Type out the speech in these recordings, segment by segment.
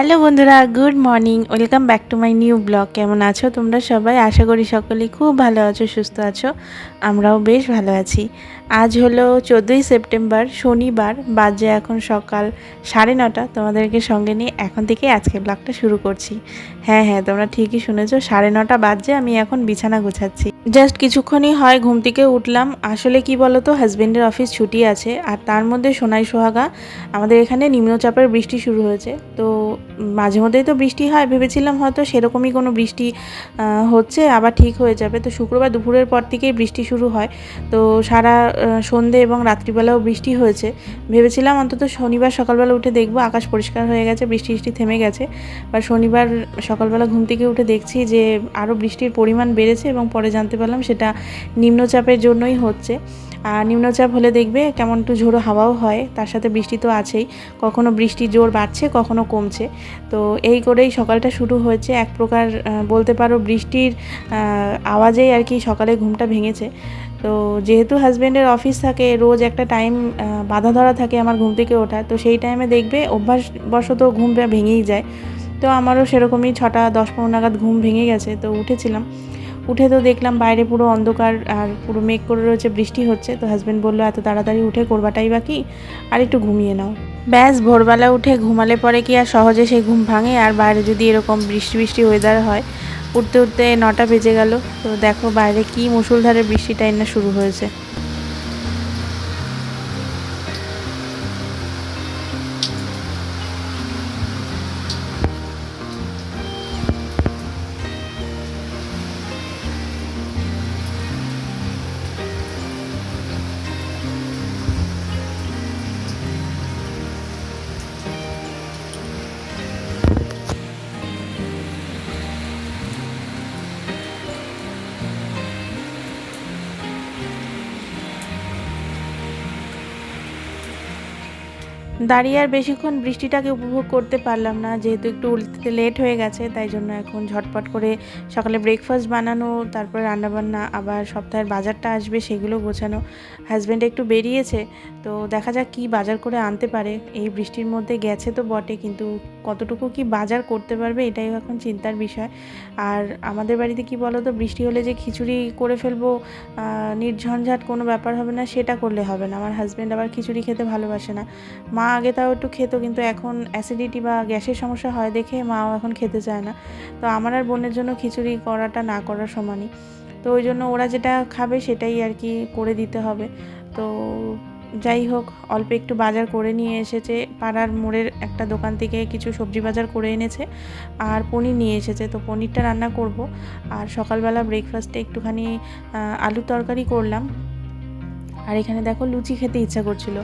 Hello বন্ধুরা, good morning. Welcome back to my new blog. কেমন আছো তোমরা সবাই? আশা করি সকলেই খুব ভালো আছো, সুস্থ আছো। আমরাও বেশ ভালো আছি। আজ হলো চোদ্দোই সেপ্টেম্বর, শনিবার, বাজে এখন সকাল সাড়ে নটা। তোমাদেরকে সঙ্গে নিয়ে এখন থেকে আজকে ব্লগটা শুরু করছি। হ্যাঁ হ্যাঁ তোমরা ঠিকই শুনেছো, সাড়ে নটা বাজে, আমি এখন বিছানা গোছাচ্ছি। জাস্ট কিছুক্ষণই হয়, ঘুম থেকে উঠলাম। আসলে কি বলো তো হাজব্যান্ডের অফিস ছুটি আছে, আর তার মধ্যে সোনাই সোহাগা আমাদের এখানে নিম্নচাপের বৃষ্টি শুরু হয়েছে। তো মাঝে মধ্যেই তো বৃষ্টি হয়, ভেবেছিলাম হয়তো সেরকমই কোনো বৃষ্টি হচ্ছে, আবার ঠিক হয়ে যাবে। তো শুক্রবার দুপুরের পর থেকেই বৃষ্টি শুরু হয়। তো সারা সন্ধে এবং রাত্রিবেলাও বৃষ্টি হয়েছে। ভেবেছিলাম অন্তত শনিবার সকালবেলা উঠে দেখব, আকাশ পরিষ্কার হয়ে গেছে, বৃষ্টি বৃষ্টি থেমে গেছে। বা শনিবার সকালবেলা ঘুম থেকে উঠে দেখছি যে, আরও বৃষ্টির পরিমাণ বেড়েছে এবং পরে জানতে পারলাম সেটা নিম্নচাপের জন্যই হচ্ছে। আর নিম্নচাপ হলে দেখবে কেমন একটু ঝোড়ো হাওয়াও হয়, তার সাথে বৃষ্টি তো আছেই। কখনো বৃষ্টি জোর বাড়ছে, কখনো কমছে। তো এই করেই সকালটা শুরু হয়েছে। এক প্রকার বলতে পারো বৃষ্টির আওয়াজেই আর কি সকালে ঘুমটা ভেঙেছে। তো যেহেতু হাজব্যান্ডের অফিস থাকে, রোজ একটা টাইম বাধা ধরা থাকে আমার ঘুম থেকে ওঠা তো সেই টাইমে দেখবে অভ্যাসবশত ঘুম ভেঙেই যায়। তো আমারও সেরকমই ছটা দশ পনেরো নাগাদ ঘুম ভেঙে গেছে, তো উঠেছিলাম। উঠে তো দেখলাম বাইরে পুরো অন্ধকার আর পুরো মেঘ করে রয়েছে, বৃষ্টি হচ্ছে। তো হাজব্যান্ড বলল, এত তাড়াতাড়ি উঠে করবাটাই বাকি আর একটু ঘুমিয়ে নাও। ব্যাস, ভোরবেলা উঠে ঘুমালে পরে কি আর সহজে সেই ঘুম ভাঙে? আর বাইরে যদি এরকম বৃষ্টি বৃষ্টি ওয়েদার হয়, উঠতে উঠতে নটা বেজে গেল। তো দেখো বাইরে কি মুসুলধারে বৃষ্টিটা এনে শুরু হয়েছে। দাঁড়িয়ে আর বেশিক্ষণ বৃষ্টিটাকে উপভোগ করতে পারলাম না, যেহেতু একটু উঠতে লেট হয়ে গেছে, তাই জন্য এখন ঝটপট করে সকালে ব্রেকফাস্ট বানানো, তারপর রান্নাবান্না, আবার সপ্তাহের বাজারটা আসবে সেগুলো গোছানো। হাজব্যান্ড একটু বেরিয়েছে, তো দেখা যাক কি বাজার করে আনতে পারে। এই বৃষ্টির মধ্যে গেছে তো বটে, কিন্তু কতটুকু কি বাজার করতে পারবে এটাই এখন চিন্তার বিষয়। আর আমাদের বাড়িতে কি বলো তো বৃষ্টি হলে যে খিচুড়ি করে ফেলব নির্ঝঞ্ঝাট কোনো ব্যাপার হবে না, সেটা করলে হবে না। আমার হাজব্যান্ড আবার খিচুড়ি খেতে ভালোবাসে না। মা আগে তাও একটু খেতো, কিন্তু এখন অ্যাসিডিটি বা গ্যাসের সমস্যা হয় দেখে মাও এখন খেতে চায় না। তো আমার আর বোনের জন্য খিচুড়ি করাটা না করার সমানই। তো ওই জন্য ওরা যেটা খাবে সেটাই আর কি করে দিতে হবে। তো যাই হোক, অল্প একটু বাজার করে নিয়ে এসেছে। পাড়ার মোড়ের একটা দোকান থেকে কিছু সবজি বাজার করে এনেছে আর পনির নিয়ে এসেছে। তো পনিরটা রান্না করব। আর সকালবেলা ব্রেকফাস্টে একটুখানি আলু তরকারি করলাম। আর এখানে দেখো লুচি খেতে ইচ্ছা করছিল।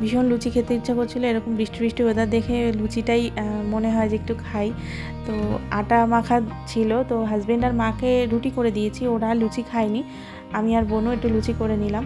ভীষণ লুচি খেতে ইচ্ছা করছিল, এরকম বৃষ্টি বৃষ্টি ওয়েদার দেখে লুচিটাই মনে হয় যে একটু খাই। তো আটা মাখা ছিল, তো হাজব্যান্ড আর মাকে রুটি করে দিয়েছি, ওরা লুচি খায়নি। আমি আর বোনও একটু লুচি করে নিলাম।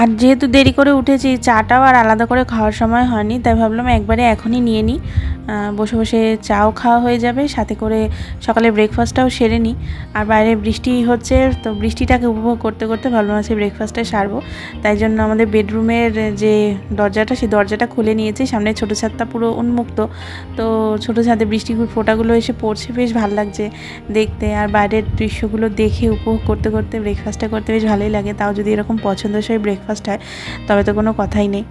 আর যেহেতু দেরি করে উঠেছি, চাটাও আর আলাদা করে খাওয়ার সময় হয়নি, তাই ভাবলাম একবারে এখনই নিয়ে নিই। বসে বসে চাও খাওয়া হয়ে যাবে, সাথে করে সকালে ব্রেকফাস্টটাও সেরে নিই। আর বাইরে বৃষ্টি হচ্ছে, তো বৃষ্টিটাকে উপভোগ করতে করতে ভাবলাম আছে ব্রেকফাস্টটা সারবো। তাই জন্য আমাদের বেডরুমের যে দরজাটা, সেই দরজাটা খুলে নিয়েছি। সামনে ছোটো ছাদটা পুরো উন্মুক্ত, তো ছোটো ছাদে বৃষ্টির ফোঁটাগুলো এসে পড়ছে, বেশ ভালো লাগছে দেখতে। আর বাইরের দৃশ্যগুলো দেখে উপভোগ করতে করতে ব্রেকফাস্টটা করতে বেশ ভালোই লাগে। তাও যদি এরকম পছন্দসই ব্রেকফাস্ট হয়, তবে তো কোনো কথাই নেই।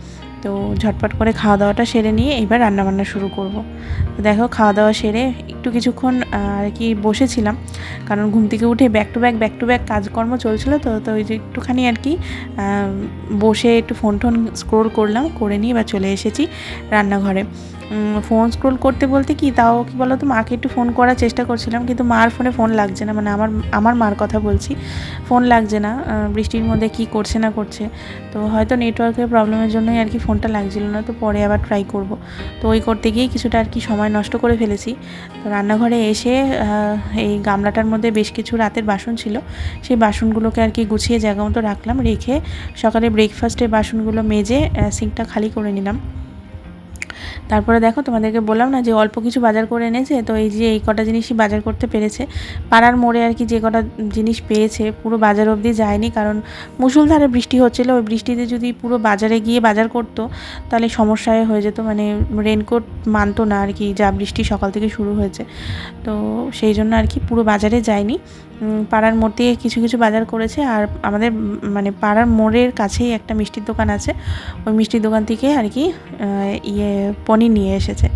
তো ঝটপট করে খাওয়া দাওয়াটা সেরে নিয়ে এবার রান্নাবান্না শুরু করব। তো দেখো খাওয়া দাওয়া সেরে একটু কিছুক্ষণ আর কি বসেছিলাম। কারণ ঘুম থেকে উঠে back to back back to back কাজকর্ম চলছিল তো তো ওই যে একটুখানি আর কি বসে একটু ফোন টোন স্ক্রোল করলাম, করে নিয়ে এবার চলে এসেছি রান্নাঘরে। ফোন স্ক্রোল করতে বলতে কি, তাও কি বলো তো মাকে একটু ফোন করার চেষ্টা করছিলাম, কিন্তু মার ফোনে ফোন লাগছে না মানে আমার আমার মার কথা বলছি ফোন লাগছে না বৃষ্টির মধ্যে কি করছে না করছে, তো হয়তো নেটওয়ার্কের প্রবলেমের জন্যই আর কি ফোনটা লাগছিল না, তো পরে আবার ট্রাই করব। তো ওই করতে গিয়েই কিছুটা আর কি সময় নষ্ট করে ফেলেছি। তো রান্নাঘরে এসে এই গামলাটার মধ্যে বেশ কিছু রাতের বাসন ছিল, সেই বাসনগুলোকে আর কি গুছিয়ে জায়গা মতো রাখলাম, রেখে সকালে ব্রেকফাস্টের বাসনগুলো মেজে সিঙ্কটা খালি করে নিলাম। তারপরে দেখো তোমাদেরকে বললাম না যে অল্প কিছু বাজার করে এনেছে, তো এই যে এই কটা জিনিসই বাজার করতে পেরেছে। পাড়ার মোড়ে আর কি যে কটা জিনিস পেয়েছে, পুরো বাজার অবধি যায়নি, কারণ মুসুলধারে বৃষ্টি হচ্ছিল। ওই বৃষ্টিতে যদি পুরো বাজারে গিয়ে বাজার করতো, তাহলে সমস্যায় হয়ে যেত। মানে রেনকোট মানতো না আর কি, যা বৃষ্টি সকাল থেকে শুরু হয়েছে। তো সেই জন্য আর কি পুরো বাজারে যায়নি। পাড়ার মোড় দিয়ে কিছু কিছু বাজার করেছে আর আমাদের মানে পাড়ার মোড়ের কাছেই একটা মিষ্টির দোকান আছে। ওই মিষ্টির দোকান থেকে আর কি ইয়ে পনির নিয়ে এসেছে।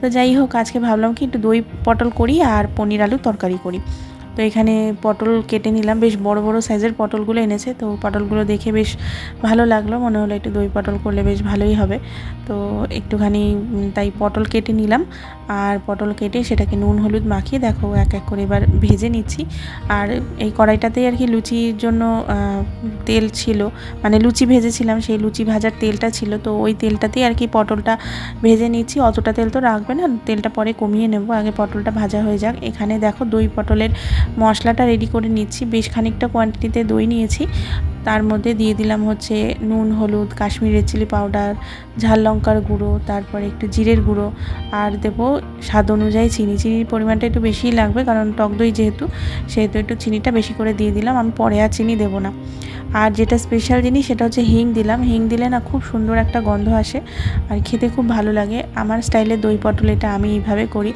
তো যাই হোক, আজকে ভাবলাম কি একটু দই পটল করি আর পনির আলু তরকারি করি। তো এখানে পটল কেটে নিলাম। বেশ বড় বড় সাইজের পটলগুলো এনেছে। তো পটলগুলো দেখে বেশ ভালো লাগল। মনে হলো একটু দই পটল করলে বেশ ভালোই হবে। তো একটুখানি তাই পটল কেটে নিলাম। আর পটল কেটে সেটাকে নুন, হলুদ মাখিয়ে দেখো এক এক করে এবার ভেজে নিচ্ছি। আর এই কড়াইটাতেই আর কি লুচির জন্য তেল ছিল। মানে লুচি ভেজেছিলাম, সেই লুচি ভাজার তেলটা ছিল। তো ওই তেলটাতেই আর কি পটলটা ভেজে নিচ্ছি। অতটা তেল তো রাখবে না। তেলটা পরে কমিয়ে নেব। আগে পটলটা ভাজা হয়ে যাক। এখানে দেখো দই পটলের মশলাটা রেডি করে নিচ্ছি। বেশ খানিকটা কোয়ান্টিটিতে দই নিয়েছি। তার মধ্যে দিয়ে দিলাম হচ্ছে নুন, হলুদ কাশ্মীরি চিলি পাউডার, ঝাল লঙ্কার গুঁড়ো, তারপরে একটু জিরের গুঁড়ো আর দেবো স্বাদ অনুযায়ী চিনি। চিনির পরিমাণটা একটু বেশিই লাগবে কারণ টক দই যেহেতু, সেহেতু একটু চিনিটা বেশি করে দিয়ে দিলাম। আমি পরে আর চিনি দেবো না। আর যেটা স্পেশাল জিনিস সেটা হচ্ছে হিং দিলাম। হিং দিলে না খুব সুন্দর একটা গন্ধ আসে আর খেতে খুব ভালো লাগে। আমার স্টাইলে দই পটল এটা আমি এইভাবে করি।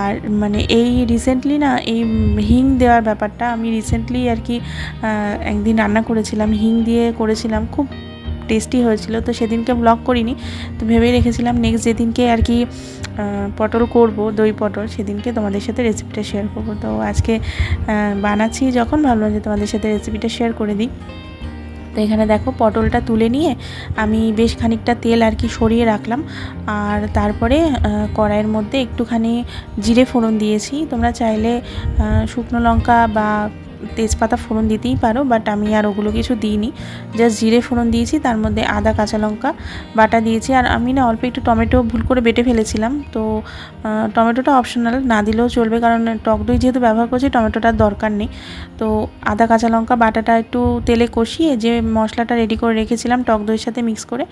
আর মানে এই রিসেন্টলি না এই হিং দেওয়ার ব্যাপারটা আমি রিসেন্টলি আর কি একদিন রান্না করেছিলাম হিং দিয়ে করেছিলাম, খুব টেস্টি হয়েছিল। তো সেদিনকে ব্লগ করিনি, তো ভেবেই রেখেছিলাম নেক্সট যেদিনকে আর কি পটল করব, দই পটল, সেদিনকে তোমাদের সাথে রেসিপিটা শেয়ার করব। তো আজকে বানাচ্ছি যখন, ভাবলাম যে তোমাদের সাথে রেসিপিটা শেয়ার করে দিই। তো এখানে দেখো পটলটা তুলে নিয়ে আমি বেশ খানিকটা তেল আর কি সরিয়ে রাখলাম। আর তারপরে কড়াইয়ের মধ্যে একটুখানি জিরে ফোড়ন দিয়েছি। তোমরা চাইলে শুকনো লঙ্কা বা তেজপাতা ফোড়ন দিতেই পারো বাট আমি আর ওগুলো কিছু দিইনি। জাস্ট জিরে ফোড়ন দিয়েছি, তার মধ্যে আদা, কাঁচা লঙ্কা বাটা দিয়েছি। আর আমি না অল্প একটু টমেটো ভুল করে বেটে ফেলেছিলাম, তো টমেটোটা অপশনাল না দিলেও চলবে, কারণ টক দই যেহেতু ব্যবহার করছি, টমেটোটার দরকার নেই। তো, আদা, কাঁচা লঙ্কা বাটাটা একটু তেলে কষিয়ে যে মশলাটা রেডি করে রেখেছিলাম টক দইয়ের সাথে মিক্স করে,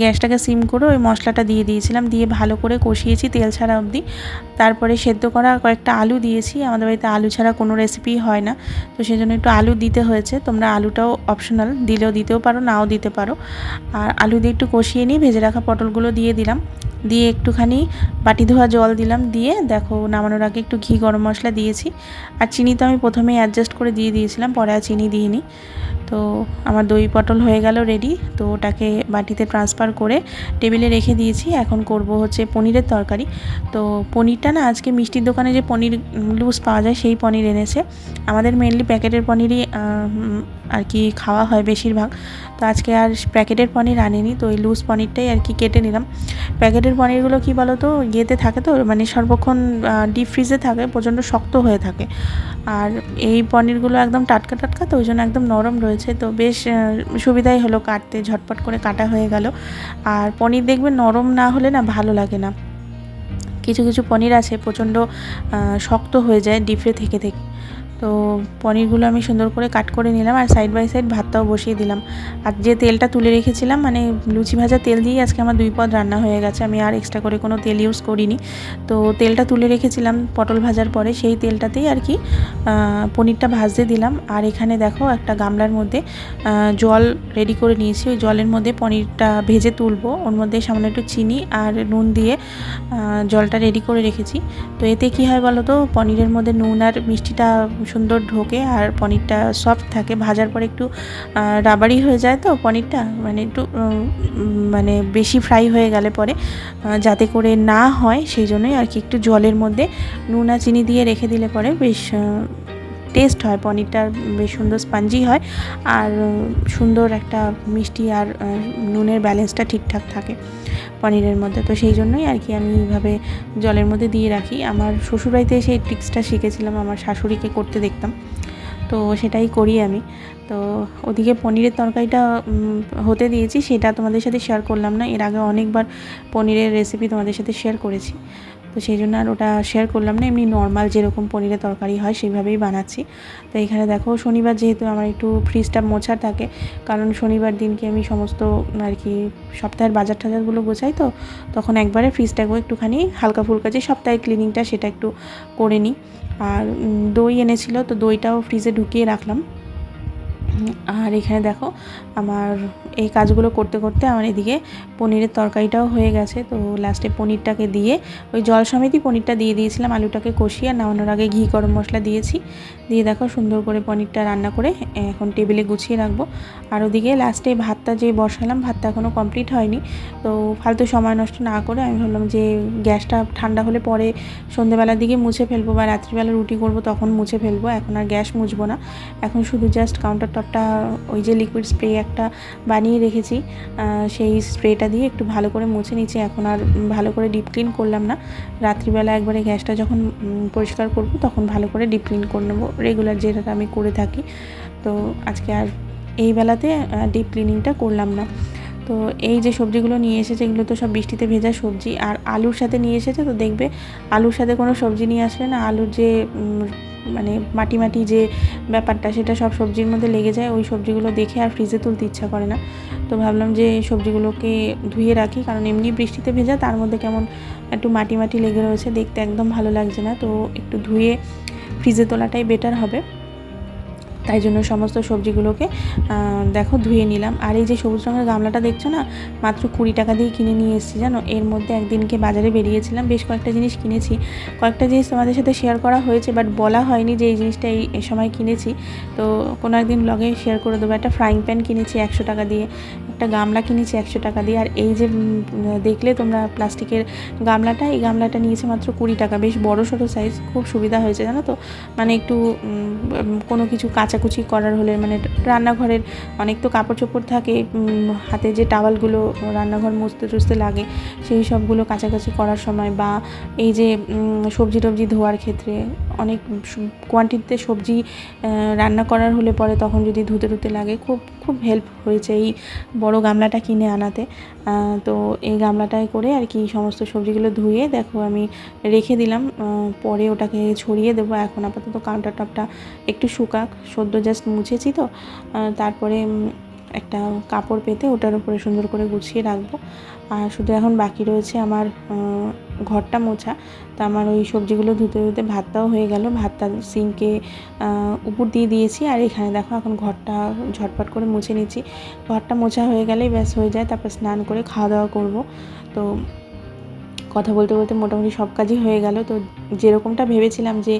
গ্যাসটাকে সিম করে ওই মশলাটা দিয়ে দিয়েছিলাম। দিয়ে ভালো করে কষিয়েছি তেল ছাড়া অবধি। তারপরে সেদ্ধ করা কয়েকটা আলু দিয়েছি। আমাদের বাড়িতে আলু ছাড়া কোনো রেসিপি হয় না। তো সেই জন্য একটু আলু দিতে হয়েছে। তোমরা আলুটাও অপশনাল দিলেও দিতেও পারো, নাও দিতে পারো। আর আলু দিয়ে একটু কষিয়ে নিয়ে ভেজে রাখা পটলগুলো দিয়ে দিলাম। দিয়ে একটুখানি বাটি ধোয়া জল দিলাম। দিয়ে দেখো নামানোর আগে একটু ঘি গরম মশলা দিয়েছি। আর চিনি তো আমি প্রথমেই অ্যাডজাস্ট করে দিয়ে দিয়েছিলাম, পরে আর চিনি দিইনি। তো আমার দই পটল হয়ে গেল রেডি তো ওটাকে বাটিতে ট্রান্সফার করে টেবিলে রেখে দিয়েছি। এখন করব হচ্ছে পনিরের তরকারি। তো পনিরটা না আজকে মিষ্টির দোকানে যে পনির লুজ পাওয়া যায় সেই পনির এনেছে। আমাদের মেনলি প্যাকেটের পনিরই আর কি খাওয়া হয় বেশিরভাগ। তো আজকে আর প্যাকেটের পনির আনেনি। তো ওই লুজ পনিরটাই আর কি কেটে নিলাম। প্যাকেটের পনিরগুলো কি বলো তো ইয়েতে থাকে তো মানে সর্বক্ষণ ডিপ ফ্রিজে থাকে, প্রচণ্ড শক্ত হয়ে থাকে। আর এই পনিরগুলো একদম টাটকা টাটকা, তো ওই জন্য একদম নরম রয়েছে। তো বেশ সুবিধাই হলো কাটতে, ঝটপট করে কাটা হয়ে গেল। আর পনির দেখবে নরম না হলে না ভালো লাগে না। কিছু কিছু পনির আছে প্রচণ্ড শক্ত হয়ে যায় ডিপে থেকে থেকে। তো পনিরগুলো আমি সুন্দর করে কাট করে নিলাম আর সাইড বাই সাইড ভাতটাও বসিয়ে দিলাম। আর যে তেলটা তুলে রেখেছিলাম মানে লুচি ভাজা তেল দিয়েই আজকে আমার দুই পদ রান্না হয়ে গেছে। আমি আর এক্সট্রা করে কোনো তেল ইউজ করিনি। তো তেলটা তুলে রেখেছিলাম পটল ভাজার পরে, সেই তেলটাতেই আর কি পনিরটা ভাজতে দিলাম। আর এখানে দেখো একটা গামলার মধ্যে জল রেডি করে নিয়েছি। ওই জলের মধ্যে পনিরটা ভেজে তুলবো। ওর মধ্যে সামান্য একটু চিনি আর নুন দিয়ে জলটা রেডি করে রেখেছি। তো এতে কি হয় বলো তো পনিরের মধ্যে নুন আর মিষ্টিটা সুন্দর ঢোকে আর পনিরটা সফট থাকে। ভাজার পরে একটু রাবারি হয়ে যায় তো পনিরটা? মানে একটু মানে বেশি ফ্রাই হয়ে গেলে পরে যাতে করে না হয়, সেই জন্যই আর কি একটু জলের মধ্যে নুন আর চিনি দিয়ে রেখে দিলে পরে বেশ টেস্ট হয় পনিরটা বেশ সুন্দর স্পঞ্জি হয় আর সুন্দর একটা মিষ্টি আর নুনের ব্যালেন্সটা ঠিকঠাক থাকে পনিরের মধ্যে। তো সেই জন্যই আর কি আমি এইভাবে জলের মধ্যে দিয়ে রাখি। আমার শ্বশুরবাড়িতে সেই ট্রিক্সটা শিখেছিলাম, আমার শাশুড়িকে করতে দেখতাম। তো সেটাই করি আমি। তো ওদিকে পনিরের তরকারিটা হতে দিয়েছি, সেটা তোমাদের সাথে শেয়ার করলাম না। এর আগে অনেকবার পনিরের রেসিপি তোমাদের সাথে শেয়ার করেছি। তো সেই জন্য আর ওটা শেয়ার করলাম না। এমনি নর্মাল যেরকম পনিরের তরকারি হয়, সেইভাবেই বানাচ্ছি। তো এখানে দেখো, শনিবার যেহেতু আমার একটু ফ্রিজটা মোছা থাকে, কারণ শনিবার দিনকে আমি সমস্ত আর কি সপ্তাহের বাজার টাজারগুলো গোছাই তো, তখন একবারে ফ্রিজটাকেও একটুখানি হালকা ফুলকা যে সপ্তাহের ক্লিনিংটা সেটা একটু করে নিই। আর দই এনেছিল, তো দইটাও ফ্রিজে ঢুকিয়ে রাখলাম। আর এখানে দেখো আমার এই কাজগুলো করতে করতে আমার এদিকে পনিরের তরকারিটাও হয়ে গেছে। তো লাস্টে পনিরটাকে দিয়ে ওই জল সমেতই পনিরটা দিয়ে দিয়েছিলাম, আলুটাকে কষিয়ে নামানোর আগে ঘি গরম মশলা দিয়েছি। দিয়ে দেখো সুন্দর করে পনিরটা রান্না করে এখন টেবিলে গুছিয়ে রাখব। আর ওদিকে লাস্টে ভাতটা যে বসালাম, ভাতটা এখনও কমপ্লিট হয়নি। তো ফালতু সময় নষ্ট না করে আমি ভাবলাম যে গ্যাসটা ঠান্ডা হলে পরে সন্ধেবেলার দিকে মুছে ফেলব বা রাত্রিবেলা রুটি করব তখন মুছে ফেলব, এখন আর গ্যাস মুছবো না। এখন শুধু জাস্ট কাউন্টার টপটা ওই যে লিকুইড স্প্রে একটা বানিয়ে রেখেছি সেই স্প্রেটা দিয়ে একটু ভালো করে মুছে নিচ্ছি। এখন আর ভালো করে ডিপ ক্লিন করলাম না। রাত্রিবেলা একবারে গ্যাসটা যখন পরিষ্কার করব তখন ভালো করে ডিপ ক্লিন করে নেব। রেগুলার যেটা আমি করে থাকি। তো আজকে আর এই বেলাতে ডিপ ক্লিনিংটা করলাম না। তো এই যে সবজিগুলো নিয়ে এসেছে, এগুলো তো সব বৃষ্টিতে ভেজা সবজি। আর আলুর সাথে নিয়ে এসেছে তো দেখবে, আলুর সাথে কোনো সবজি নিয়ে আসলে না, আলুর যে মানে মাটি মাটি যে ব্যাপারটা, সেটা সব সবজির মধ্যে লেগে যায়। ওই সবজিগুলো দেখে আর ফ্রিজে তুলতে ইচ্ছা করে না। তো ভাবলাম যে সবজিগুলোকে ধুয়ে রাখি, কারণ এমনি বৃষ্টিতে ভেজা, তার মধ্যে কেমন একটু মাটি মাটি লেগে রয়েছে, দেখতে একদম ভালো লাগছে না। তো একটু ধুয়ে ফ্রিজে তোলাটাই বেটার হবে। তাই জন্য সমস্ত সবজিগুলোকে দেখো ধুয়ে নিলাম। আর এই যে সবুজ রঙের গামলাটা দেখছ না? মাত্র কুড়ি টাকা দিয়ে কিনে নিয়ে এসেছি, জানো? এর মধ্যে একদিনকে বাজারে বেরিয়েছিলাম, বেশ কয়েকটা জিনিস কিনেছি। কয়েকটা জিনিস তোমাদের সাথে শেয়ার করা হয়েছে বাট বলা হয়নি যে এই জিনিসটা এই সময় কিনেছি। তো কোনো একদিন লগে শেয়ার করে দেবো। একটা ফ্রাইং প্যান কিনেছি একশো টাকা দিয়ে। একটা গামলা কিনেছি একশো টাকা দিয়ে। আর এই যে দেখলে তোমরা প্লাস্টিকের গামলাটা, এই গামলাটা নিয়েছে মাত্র কুড়ি টাকা। বেশ বড় সড়ো সাইজ খুব সুবিধা হয়েছে জানো তো? মানে একটু কোনো কিছু কাচাকুচি করার হলে মানে রান্নাঘরের অনেক তো কাপড় চোপড় থাকে হাতে যে টাওয়ালগুলো রান্নাঘর মুছতে টুছতে লাগে, সেই সবগুলো কাছাকাছি করার সময় বা এই যে সবজি টবজি ধোয়ার ক্ষেত্রে অনেক কোয়ান্টিটিতে সবজি রান্না করার হলে পরে তখন যদি ধুতে ধুতে লাগে, খুব খুব হেল্প হয়েছে এই বড় গামলাটা কিনে আনাতে। তো এই গামলাটায় করে আর কি সমস্ত সবজিগুলো ধুয়ে দেখো আমি রেখে দিলাম। পরে ওটাকে ছড়িয়ে দেবো। এখন আপাতত কাউন্টার টপটা একটু শুকাক। সদ্য জাস্ট মুছেছি তো। তারপরে একটা কাপড় পেতে ওটার উপরে সুন্দর করে গুছিয়ে রাখব। আর শুধু এখন বাকি রয়েছে আমার ঘরটা মোছা। তা আমার ওই সবজিগুলো ধুতে ধুতে ভাতটাও হয়ে গেল। ভাতটা সিঙ্কে উপর দিয়ে দিয়েছি। আর এখানে দেখো এখন ঘরটা ঝটপট করে মুছে নিচ্ছি। ঘরটা মোছা হয়ে গেলেই ব্যাস হয়ে যায়। তারপর স্নান করে খাওয়া দাওয়া করব। তো কথা বলতে বলতে মোটামুটি সব কাজই হয়ে গেল। তো যেরকমটা ভেবেছিলাম যে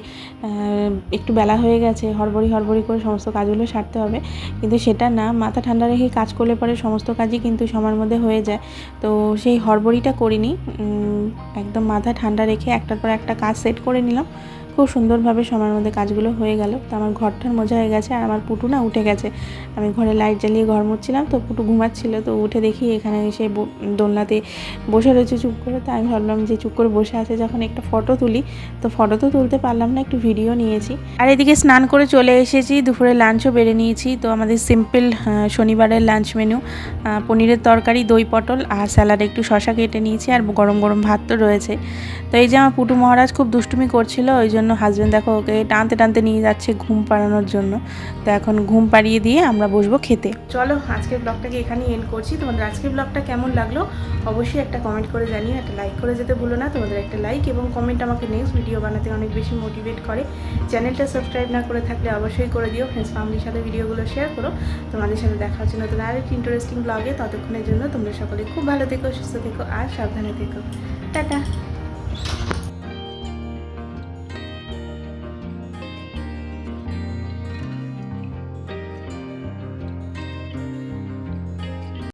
একটু বেলা হয়ে গেছে হরবড়ি হড়বড়ি করে সমস্ত কাজগুলো সারতে হবে, কিন্তু সেটা না। মাথা ঠান্ডা রেখে কাজ করলে পরে সমস্ত কাজই কিন্তু সময়ের মধ্যে হয়ে যায়। তো সেই হরবড়িটা করিনি। একদম মাথা ঠান্ডা রেখে একটার পর একটা কাজ সেট করে নিলাম। খুব সুন্দরভাবে সময়ের মধ্যে কাজগুলো হয়ে গেল। তো আমার ঘরটার মজা হয়ে গেছে আর আমার পুটু না উঠে গেছে। আমি ঘরে লাইট জ্বালিয়ে ঘর মুছছিলাম, তো পুটু ঘুমাচ্ছিল, তো উঠে দেখি এখানে এসে দোলনাতে বসে রয়েছে চুপ করে। তো আমি ভাবলাম যে চুপ করে বসে আছে, যখন একটা ফটো তুলি, তো ফটো তো তুলতে পারলাম না, একটু ভিডিও নিয়েছি। আর এদিকে স্নান করে চলে এসেছি, দুপুরে লাঞ্চও বেড়ে নিয়েছি। তো আমাদের সিম্পল শনিবারের লাঞ্চ মেনু পনিরের তরকারি, দই পটল আর স্যালাডে একটু শশা কেটে নিয়েছি আর গরম গরম ভাত তো রয়েছে। তো এই যে আমার পুটু মহারাজ খুব দুষ্টুমি করছিল, ওই জন্য হাজব্যান্ড দেখো ওকে টানতে টানতে নিয়ে যাচ্ছে ঘুম পাড়ানোর জন্য। তো এখন ঘুম পাড়িয়ে দিয়ে আমরা বসবো খেতে। চলো আজকের ব্লগটাকে এখানেই এন্ড করছি? তোমাদের আজকের ব্লগটা কেমন লাগল? অবশ্যই একটা কমেন্ট করে জানিয়ে একটা লাইক করে যেতে ভুলো না। তোমাদের একটা লাইক এবং কমেন্ট আমাকে নেক্সট ভিডিও বানাতে অনেক বেশি মোটিভেট করে। চ্যানেলটা সাবস্ক্রাইব না করে থাকলে অবশ্যই করে দিও। ফ্রেন্ডস ফ্যামিলির সাথে ভিডিওগুলো শেয়ার করো। তোমাদের সাথে দেখা হচ্ছে নতুন আরেকটি ইন্টারেস্টিং ব্লগে ততক্ষণের জন্য তোমরা সকলে খুব ভালো থেকো, সুস্থ থেকো আর সাবধানে থেকো। টাটা!